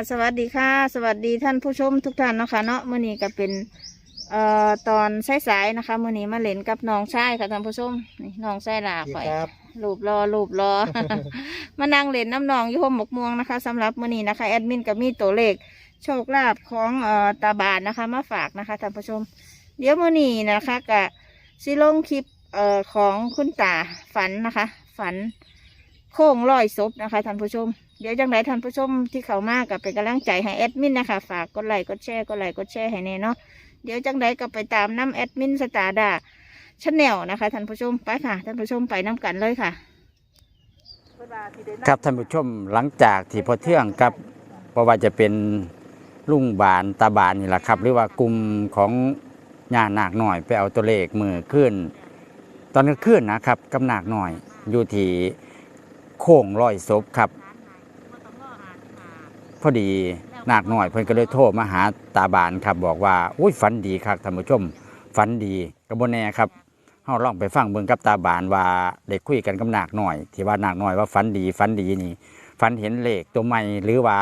ค่ะสวัสดีค่ะ สวัสดีท่านผู้ชมทุกท่านเนาะคะเนาะมื่อนี้ก็เป็นเอ่อตอนสายๆนะคะมื่อนี้มาเล่นกับน้องชายค่ะท่านผู้ชมนี่น้องชายหลาข่อยครับ รูปรอรูปรอ มานั่งเล่นน้ำนองอยู่ห่มหมกม่วงนะคะสำหรับมื่อนี้นะคะแอดมินกับมีตัวเลขโชคลาภของเอ่อตาบานนะคะ มาฝากนะคะท่านผู้ชม เดี๋ยวมื่อนี้นะคะกะสิลงคลิปเอ่อของคุณตาฝันนะคะ ฝันโค้งร้อยศพนะคะท่านผู้ชม เดี๋ยวจังไรท่านผู้ชมที่เขามากกับเป็นกำลังใจให้แอดมินนะคะ ฝากกดไลค์กดแชร์กดไลค์กดแชร์ให้แน่เนาะเดี๋ยวจังไรก็ไปตามน้ำแอดมินสตาร์ดาชาแนลนะคะท่านผู้ชมไปค่ะท่านผู้ชมไปน้กันเลยค่ะครับท่านผู้ชมหลังจากที่พอเที่ยงกับเพราะว่าจะเป็นลุงบานตาบานนี่แหละครับ หรือว่ากลุ่มของญาหนาคหน่อยไปเอาตัวเลขมือขึ้น ตอนกลางคืนนะครับกำนาคหน่อยอยู่ที่โค้งร้อยศพครับ พอดีนาคหน่อยเพิ่นก็เลยโทรมาหาตาบานครับ บอกว่าอุ้ยฝันดีครับท่านผู้ชมฝันดีกระบนแน่ครับเฮาลองไปฟังเบิ่งกับตาบานว่าได้คุยกันกับนาคหน่อย ที่ว่านาคหน่อยว่าฝันดีฝันดีนี่ฝันเห็นเลขตัวใหม่หรือว่า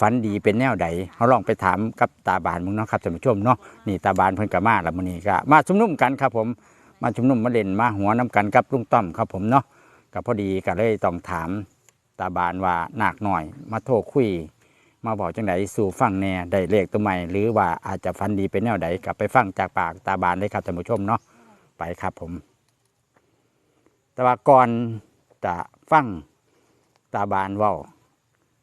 ฝันดีเป็นแนวใดเฮาลองไปถามกับตาบานมึงเนาะครับท่านผู้ชมเนาะนี่ตาบานเพิ่นก็มาแล้วมื้อนี้ก็มาชุมนุมกันครับ ผมมาชุมนุมมาเล่นมาหัวน้กันกับลุงต้อมครับผมเนาะก็พอดีก็เลยต้องถามตาบานว่านาคหน่อย มาโทรคุย มาบอกจังไดสู่ฟังแน่ได้เลขตัวใหม่หรือว่าอาจจะฟันดีเป็นแนวใดกลับไปฟังจากปากตาบานเลยครับท่านผู้ชมเนาะไปครับผม แต่ว่าก่อนจะฟังตาบานว้า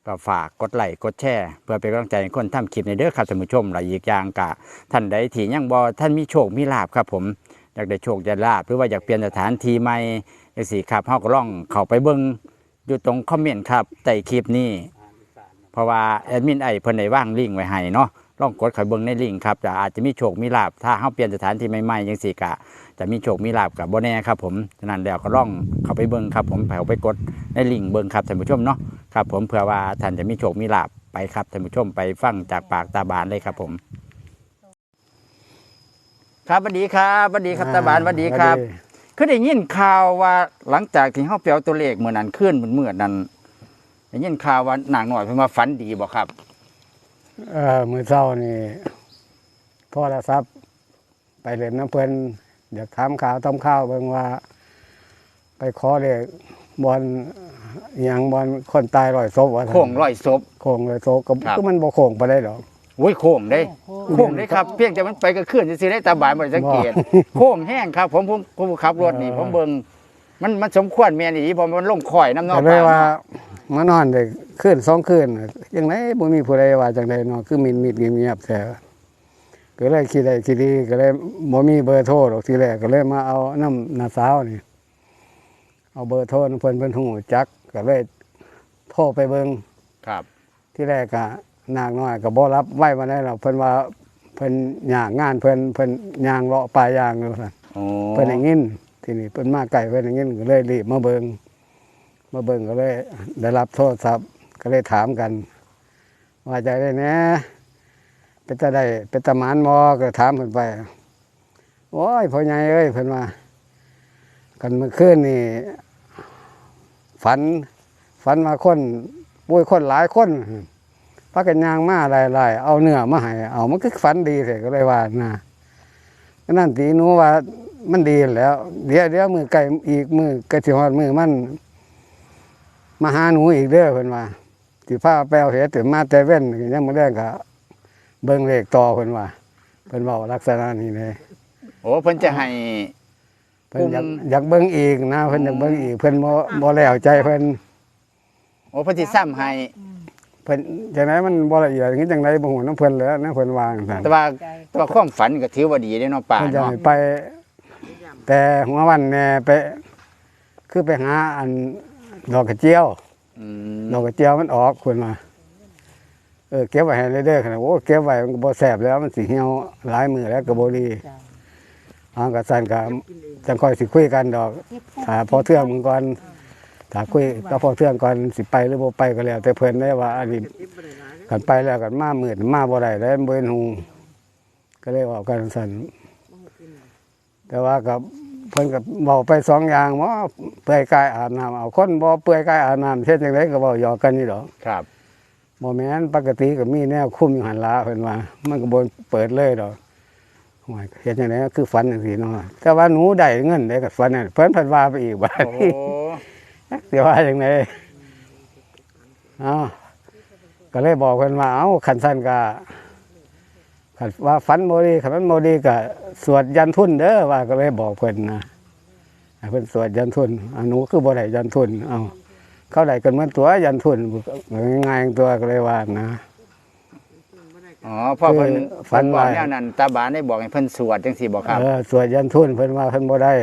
ก็ฝากกดไลค์กดแชร์เพื่อเป็นกำลังใจให้คนทำคลิปในเด้อครับท่านผู้ชมหลายอีกอย่างกะท่านใดที่ยังบ่ท่านมีโชคมีลาบครับผมอยากได้โชคได้ลาบหรือว่าอยากเปลี่ยนสถานที่ใหม่จังซี่ครับเฮาก็ลองเข้าไปเบิ่งอยู่ตรงคอมเมนต์ครับใต้คลิปนี้ เพราะว่าแอดมินไอเพิ่นได้ว่างลิงก์ไว้ให้เนาะลองกดเข้าไปเบิ่งในลิงก์ครับจะอาจจะมีโชคมีลาบถ้าเฮาเปลี่ยนสถานที่ใหม่ๆจังซี่กะจะมีโชคมีลาบกับบ่แน่ครับผมฉะนั้นแล้วก็ลองเข้าไปเบิ่งครับ ผมเข้าไปกดในลิงก์เบิ่งครับท่านผู้ชมเนาะครับผมเผื่อว่าท่านจะมีโชคมีลาบไปครับท่านผู้ชมไปฟังจากปากตาบานเลยครับผม ครับสวัสดีครับสวัสดีครับตาบานสวัสดีครับ คือได้ยินข่าวว่าหลังจากที่เฮาไปเอาตัวเลขเมื่อนั้นขึ้นเมื่อนั้น ได้ยินข่าวว่านางหน่อยเพิ่นว่าฝันดีบ่ครับเออมือเช้านี่โทรศัพท์ไปเล่นน้ำเพิ่นอยากถามข่าวต้มข้าวเบิ่งว่า ไปขอเลขบอลอหย่างบอลคนตายร้อยศพว่าโค้งร้อยศพ โค้งร้อยศพก็ครับ ก็มันบ่โค้งไปได้หรอก โอ้ยโค้งได้โค้งได้ครับเพียงแต่มันไปก็ขึ้นสิได้ตาบานบ่ได้สังเกตโค้งแห้งครับผมผมผมขับรถนี่ผมเบิ่งมันมันสมควรแม่นอีบ่มันลงข่อยน้ำนอแต่กเลยว่า มานอนได้คืนสองคืนยังไงบ่มีผู้ใดว่าจังไดเนาะคือมินมิดเงียบๆแต่ก็เลยคิดได้คิดดีก็เลยบ่มีเบอร์โทรหรอกทีแรกก็เลยมาเอาน้ำน้าสาวนี่เอาเบอร์โทรเพิ่นเพิ่นหูจักก็เลยโทรไปเบิ่งครับ ที่แรกก็นางน้อยก็บ่รับไว้มาได้หรอกเพิ่นว่าเพิ่นย่างงานเพิ่นเพิ่นย่างเลาะปลายยางอยู่ซั่นโอ้เพิ่นได้ยินทีนี้เพิ่นมาไกลเพิ่นได้ยินก็เลยรีบมาเบิ่ง มาเบิ่งก็เลยได้รับโทรศัพท์ก็เลยถามกัน ว่าจะได้แน่เป็นตาได้เป็นตาหมานมอก็ถามเพิ่นไปโอ้ยพ่อใหญ่เอ้ยเพิ่นว่ากันเมื่อคืนนี่ฝันฝันมาคนปุ้ยคนหลายคนพักกันยางมาหลายๆเอาเนื้อมาให้เอามันก็ฝันดีเสก็เลยว่านะก็นั่นตีนูว่ามันดีแล้ว เดี๋ยวเดี๋ยวมือไก่อีกมือกระสิฮอดมือมัน มาหาหนูอีกเด้อเพิ่นว่าสิพาไปเอาเห็ดถึงมาแต่เว้นยังบ่ได้ก็เบิ่งเลขต่อเพิ่นว่าเพิ่นเว้าลักษณะนี้เลยโอ้เพิ่นจะให้ เพิ่นอยากกลุ่มอยากเบิ่งอีกนะเพิ่นอยากเบิ่งอีกเพิ่นบ่บ่แล้วใจเพิ่นโอ้เพิ่นสิซ้ำให้เพิ่นจังไดมันบ่ละเอียดอย่างนี้จังไดบ่ฮู้นำเพิ่นแหล้วนะเพิ่นวาจังซั่นแต่ว่าแต่ว่าความฝันก็ถือว่าดีเด้เนาะป้าเพิ่นจะเนาะให้ไป แต่หัววันแหน่ไป คือไปหาอัน ดอกกระเจียวอืมดอกกระเจียวมันออกคุณมา เออเก็บไว้ให้เด้อๆขนาดโอ้เก็บไว้มันก็บ่แซ่บแล้วมันสิเหี่ยวหลายมื้อแล้วก็บ่ดีอ่าก็สั่นก็จังค่อยสิคุยกันดอกถ้าพอเทื่องมึงก่อนถ้าคุยก็พอเทื่องก่อนสิไปหรือบ่ไปก็แล้ว แต่เพิ่นได้ว่าอันนี้กันไปแล้วกันมามืดมาบ่ได้แล้วเบิ่นหูก็เลยบอกกันสั่นแต่ว่ากับเพิ่นก็บอกไปสองอย่างว่าเปื่อยกายอาบน้ำเอาคนบ่เปื่อยกายอาบน้ำเฮ็ดจังไดก็เว้าหยอกกันนี่ดอกครับบ่แม่นปกติก็มีแนวคุมอยู่หันละเพิ่นว่ามันก็บ่เปิดเลยดอกห่วยเฮ็ดจังได๋คือฝันจังซี่เนาะแต่ว่าหนูได้เงินได้ก็ฝันนั่นเพิ่นเพิ่นว่าไปอีกบัดโอ้นี้สิว่าจังได๋เอ้าก็เลยบอกเพิ่นว่าเอ้าคันสั้นก็ คันว่าฝันบ่ดีคันมันบ่ดีก็สวดยันทุนเด้อว่าก็เลยบอกเพิ่นนะให้เพิ่นสวดยันทุนอันหนูคือบ่ได้ยันทุนเอ้าเขาได้กันเหมือนตัวยันทุนง่ายๆตัวก็เลยว่านะอ๋อพ่อเพิ่นคือฝัฝันนบอกว่าแนวนั้นตาบานได้บอกให้เพิ่นสวดจังซี่บ่ครับเออสวดยันทุนเพิ่นว่าเพิ่นบ่ได้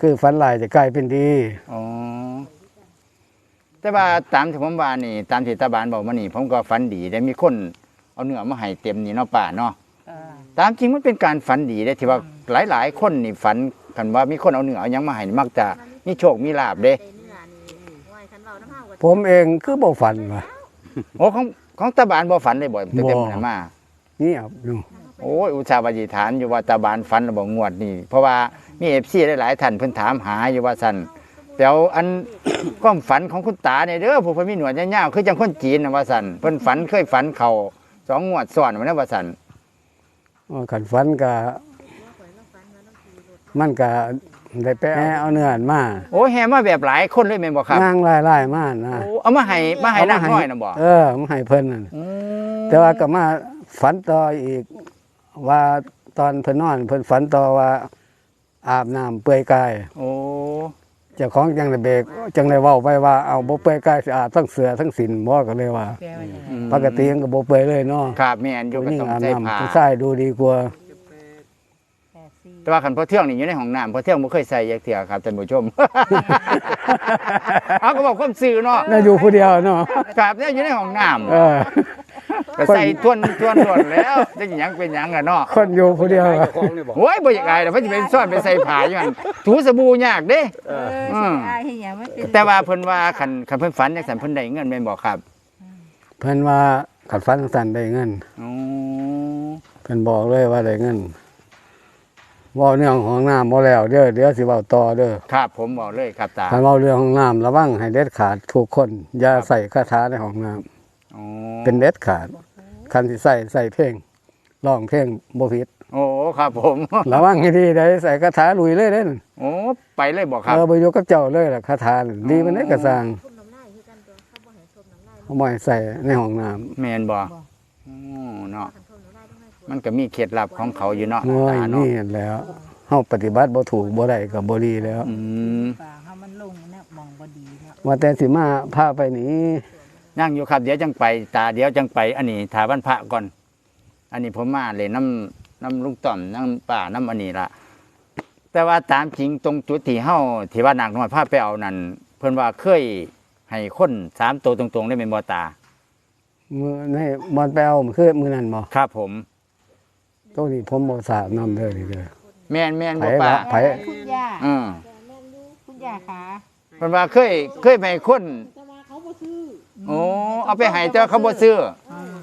คือฝันลายจะกลายเป็นดีอ๋อแต่ว่าตามที่ผมว่านี่ ตามที่ตาบานบอกมานี่ ผมก็ฝันดีได้มีคน เอาเนื้อมาให้เต็มนี่เนาะป่าเนาะตามจริงมันเป็นการฝันดีได้ที่ว่าหลาย ๆ คนนี่ฝันกันว่ามีคนเอาเนื้อเอาหยังมาให้นี่มักจะมีโชคมีลาบเด้ผมเองคือบ่ฝันว่าโอ้ของของตาบานบ่ฝันได้บ่อยเต็มๆมาเงียบอยู่โอ้ยอุตสาห์วาจิฐานอยู่ว่าตาบานฟันระบอกงวดนี่ เพราะว่ามีเอฟซีหลายๆท่านเพิ่นถามหาอยู่ว่าสันแต่เอาอันความฝันของคุณตาเนี่ยเด้อผู้เพิ่นมีหนวดยาวๆคือจังคนจีนนะว่าสันเพิ่นฝันเคยฝันเขา สองงวดซ้อนมาแล้วว่าสันว่าขันฝันก็มันก็ได้ไปเอาเนื้ออันมาโอ้แห่มาแบบหลายคนเลยแม่นบ่ครับนางลายๆมานะโอ้เอามาให้มาให้นักน้อยนะบ่เออมาให้เพิ่นนั่นอืมแต่ว่าก็มาฝันต่ออีก ว่าตอนเพิ่นนอนเพิ่นฝันต่อว่า อาบน้ำเปื่อยกาย โอ้ เจ้าของจังได้เบรกจังได้เว้าไปว่าเอาบ่เปื่อยกายสิอาบทั้งเสือทั้งสินบ่ก็เลยว่าอืมปกติมันก็บ่เปื่อยเลยเนาะครับแม่นอยู่ผู้ก็หญิงต้องอาบใส่น้ำผ้าผู้ชายดูดีกว่าแต่ว่าคันพอเที่ยงนี่อยู่ในห้องน้ำพอเที่ยงบ่เคยใส่จักเที่ยครับท่านผู้ชม เอาก็บอกความซื่อเนาะน่าอยู่ผู้เดียวเนาะ ครับเนี่ยอยู่ในห้องน้ำ เออ ก็ใส่ทวนทวนรวดแล้วจะหยังเป็นหยังอะเนาะคนอยู่ผู้เดียวอะโอ้ยบ่อยากอายแต่เพิ่นสิเป็นซ่อนเป็นใส่ผ้าอยู่หั่นถูสบู่ยากเด้ เอออืมอายให้หยังมันเป็นแต่ว่าเพิ่นว่าคันคันเพิ่นฝันจังซั่นเพิ่นได้เงินแม่นบ่ครับเพิ่นว่าขัดฟันสันได้เงินอ๋อเพิ่นบอกเลยว่าได้เงินเว่าเรื่องของน้ำบ่แล้วเด้อเดี๋ยวสิเว้าต่อเด้อครับผมบอกเลยครับตาคันเว้าเรื่องของน้ำระวังให้เด็ดขาดทุกคน อย่าใส่คาถาในห้องน้ำอ๋อเป็นเด็ดขาด คันสิใส่ใส่เพลงร้องเพลงบ่ผิดโอ้ครับผมระวังให้ดีได้ใส่คาถาลุยเลยเด้นโอ้ไปเลยบ่ครับเออบ่อยู่กับเจ้าเลยล่ะคาถาน่ะดีมันได้กระสร้างเอาบ่ให้ใส่ในห้องน้ำแม่นบ่อ๋อเนาะมันก็มีเคล็ดลับของเขาอยู่เนาะน้อยตาเนาะนี่แหล้วเฮาปฏิบัติบ่ถูกบ่ได้ก็บ่ดีแล้ว อืม ป่าเฮามันลงเนี่ยมองบ่ดีเนาะว่าแต่สิมาพาไปนี่ นั่งอยู่ครับเดี๋ยวจังไป ตาเดี๋ยวจังไป อันนี้ถาวันพระก่อน อันนี้ผมมาเลยน้ำน้ำลุงต่อมน้ำป่าน้ำอันนี้ละแต่ว่าตามจริงตรงจุดที่เฮาที่ว่าหนักน้อยพาไปเอานั่นเพิ่นว่าเคยให้คนสามตัวตรงๆได้เป็นบ่ตามื้อในบ่อนไปเอามันคือมื้อนั้นบ่ครับผมตัวนี้ผมบ่ทราบนำเด้อนี่เด้อแม่นแม่นไผบ่ป่าละไผคุณย่าอืมคุณย่าขาเพิ่นว่าเคยเคยไปให้คน โอ้เอาไปให้แต่ว่าเขาบ่ซื้อ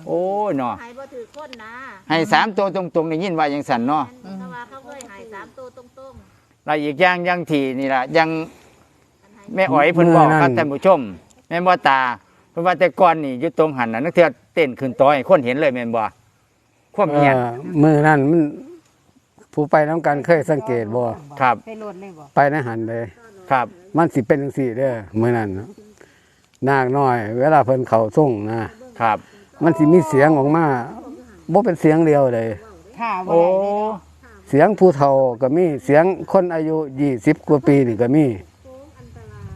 โอ้ยเนาะหายบ่ถือคนนะให้สามตัวตรงๆได้ยินว่าจังซั่นเนาะถ้าว่าเขาเคยหายสามตัวตรงแล้วอีกอย่างอยังที่นี่ล่ะยังแม่อ๋อยเพิ่นบอกครับท่านผู้ชม แม่นบ่ตาเพิ่นว่าแต่ก่อนนี่อยู่ตรงหันน่ะนักเที่ยวเต้นขึ้นต่อให้คนเห็นเลยแม่นบ่ความเอเหียนอมื้อนั้นมันผู้ไปนํกันเคยสังเกตบ่ครับ ไปโลดเลยบ่ไปในหันเลย ครับ มันสิเป็นจังซี่เด้อมื้อนั้นน่ะ นากน้อย เวลาเพิ่นเข้าส่งนะครับ มันสิมีเสียงออกมาบ่เป็นเสียงเดียวเลยถ้าบ่โอ้ได้เลยเนาะเสียงผู้เฒ่าก็มีเสียงคนอายุ20กว่าปีนี่ก็มี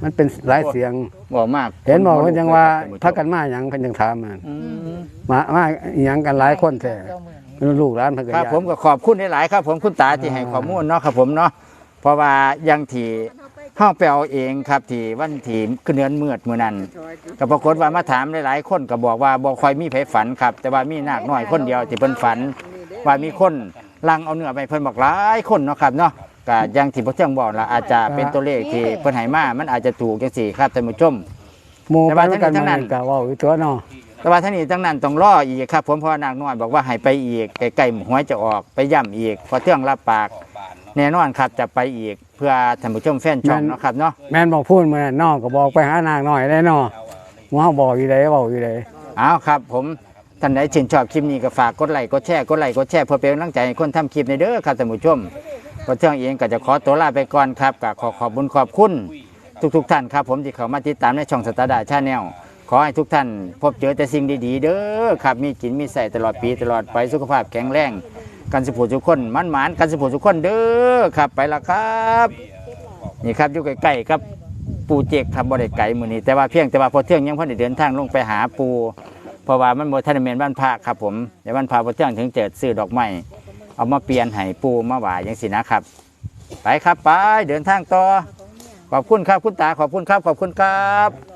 มันเป็นหลายเสียงบ่มาก เห็นบอกเพิ่นจังว่าท่นพัผู้ชกกันมาหยังเพิ่นจังถามมันอืมมามาอิหยังกันหลายคนแท้เจ้ามื้อนี้ลูกหลานเพิ่นก็ครับย้านผมก็ขอบคุณหลายๆครับ ผมคุณตาที่ให้ข้อมูลเนาะครับผมเนาะเพราะว่าอยังที่ เฮาไปเอาเองครับที่วันที่คือเดือนมืดมื้อนั้นก็ปรากฏว่ามาถามหลายๆคนก็บอกว่าบ่คอยมีไผฝันครับ แต่ว่ามีนาคน้อยคนเดียวที่เพิ่นฝัน ว่ามีคนลังเอาเนื้อไปเพิ่นบอกหลายคนเนาะครับเนาะก็อยังที่พ่อเที่ยงบอกล่ะอาจจะเป็นตัวเลขที่เพิ่นให้มามันอาจจะถูกจังซี่ครับท่านผู้ชมหมู่แต่บ้าว่านกันทั้งนั้นก็ว้าอยู่ตัวเนาะแต่ว่าท่านนี้ทั้งนั้นต้องรออีกครับผมเพราะนางน้อยบอกว่าให้ไปอีกใกลๆหวยจะออกไปย่ำอีกพอเที่ยงรับปาก แน่นอนครับจะไปอีกเพื่อท่านผู้ชมแฟนช่องเนาะครับเนาะแม่นบอกพูดมื้อนั้นน้องก็บอกไปหานางน้อยได้เนาะหมู่เฮาบอกอยู่ไดเว้าอยู่ไดเอาครับผมท่านใดชื่นชอบคลิปนี้ก็ฝากกดไลค์กดแชร์กดไลค์กดแชร์เพื่อเป็นกำลังใจให้คนทำคลิปในเด้อครับท่านผู้ชมพอเที่ยงเองก็จะขอตัวลาไปก่อนครับก็ขอขอบคุญขอบคุณทุกๆท่านครับผมที่เข้ามาติดตามในช่องสตาร์ดาชาแนลขอให้ทุกท่าน พบเจอแต่สิ่งดีๆ เด้อครับมีกินมีใส่ตลอดปีตลอดไปสุขภาพแข็งแรง กันสุขทุกคนมันหมานกันสุขทุกคนเด้อครับไปละครับ นี่ครับอยู่ใกล้ๆครับปูเจกครับบ่ได้ไกลมือนี้แต่ว่าเพียงแต่ว่าพอเที่ยงยังพอได้เดินทางลงไปหาปูเพราะว่ามันบ่ทันได้แม่นบ้านพระครับผมเดี๋ยวบ้านพระพอเที่ยงถึงเจิดซื้อดอกไม้เอามาเปลี่ยนให้ปูมาหวายจังซี่นะครับ ไปครับไปเดินทางต่อขอบคุณครับคุณตาขอบคุณครับขอบคุณครับ